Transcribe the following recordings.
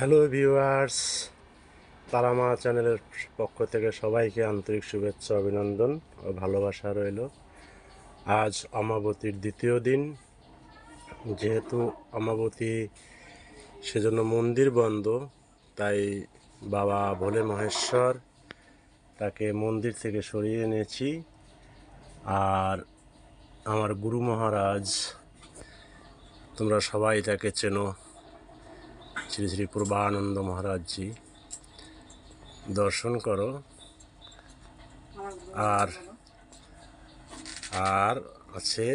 Hello viewers Tara Maa চ্যানেলের পক্ষ থেকে সবাইকে আন্তরিক শুভেচ্ছা, অভিনন্দন ও ভালোবাসা রইল। আজ অমাবতীর দ্বিতীয় দিন। যেহেতু অমাবতী সেজন্য মন্দির বন্ধ, তাই বাবা ভোলে মহেশ্বর তাকে মন্দির থেকে সরিয়ে এনেছি। আর আমার গুরু মহারাজ, তোমরা সবাই তাকে চেনো। শ্রী শ্রী পূর্বানন্দ মহারাজজি, দর্শন করো। আর আর আছে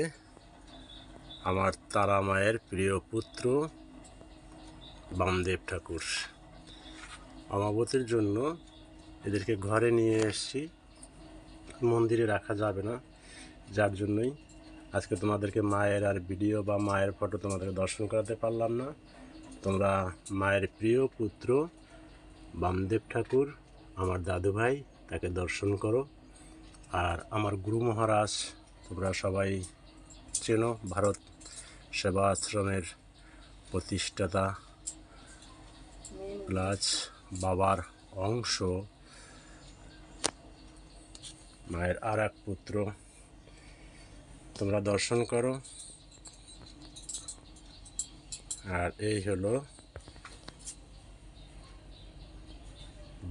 আমার তারা মায়ের প্রিয় পুত্র বামদেব ঠাকুর। অমাবতীর জন্য এদেরকে ঘরে নিয়ে এসেছি। মন্দিরে রাখা যাবে না, যার জন্যই আজকে তোমাদেরকে মায়ের আর ভিডিও বা মায়ের ফটো তোমাদেরকে দর্শন করাতে পারলাম না। তোমরা মায়ের প্রিয় পুত্র, বামদেব ঠাকুর, আমার দাদু ভাই তাকে দর্শন করো। আর আমার গুরু মহারাজ, তোমরা সবাই চেনো ভারত সেবা আশ্রমের প্রতিষ্ঠাতা। প্লাস বাবার অংশ মায়ের আর এক পুত্র। তোমরা দর্শন করো। আর এই হলো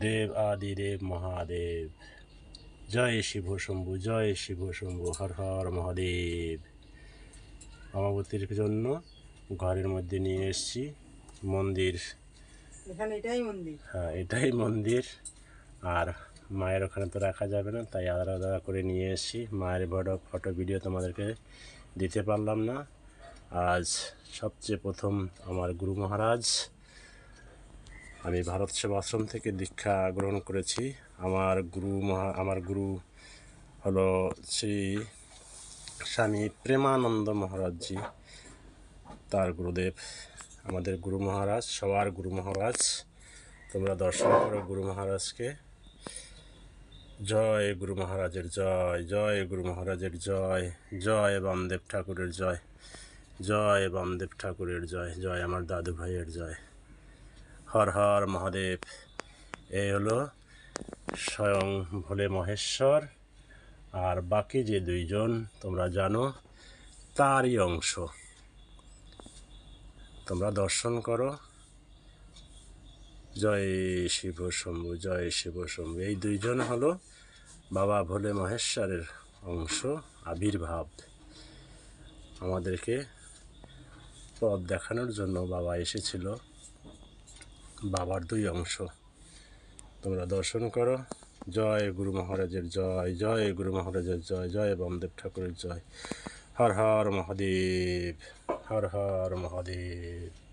দেব আদি দেব মহাদেব। জয় শিব শম্ভু জয় শিব শম্ভু হর হর মহাদেব। অমাবতীর জন্য ঘরের মধ্যে নিয়ে এসেছি মন্দির। এখানে এটাই মন্দির? হ্যাঁ এটাই মন্দির। আর মায়ের ওখানে তো রাখা যাবে না তাই আলাদা আলাদা করে নিয়ে এসেছি। মায়ের বড় ফটো ভিডিও তোমাদেরকে দিতে পারলাম না। আজ সবচেয়ে প্রথম আমার গুরু মহারাজ। আমি ভারত সেবাশ্রম থেকে দীক্ষা গ্রহণ করেছি। আমার গুরু মহা, আমার গুরু হলো শ্রী স্বামী প্রেমানন্দ মহারাজজি, তার গুরুদেব, আমাদের গুরু মহারাজ, সবার গুরু মহারাজ। তোমরা দর্শন করো গুরু মহারাজকে। জয় গুরু মহারাজের জয় জয় গুরু মহারাজের জয় জয় বামদেব ঠাকুরের জয়। জয় বামদেব ঠাকুরের জয় জয় আমার দাদু ভাইয়ের জয়। হর হর মহাদেব। এই হলো স্বয়ং ভোলে মহেশ্বর। আর বাকি যে দুইজন, তোমরা জানো, তারই অংশ। তোমরা দর্শন করো। জয় শিব শম্ভু, জয় শিব শম্ভু। এই দুইজন হলো বাবা ভোলে মহেশ্বরের অংশ, আবির্ভাব। আমাদেরকে পথ দেখানোর জন্য বাবা এসেছিল। বাবার দুই অংশ। তোমরা দর্শন করো। জয় গুরু মহারাজের জয় জয় গুরু মহারাজের জয় জয় বামদেব ঠাকুরের জয়। হর হর মহাদেব, হর হর মহাদেব।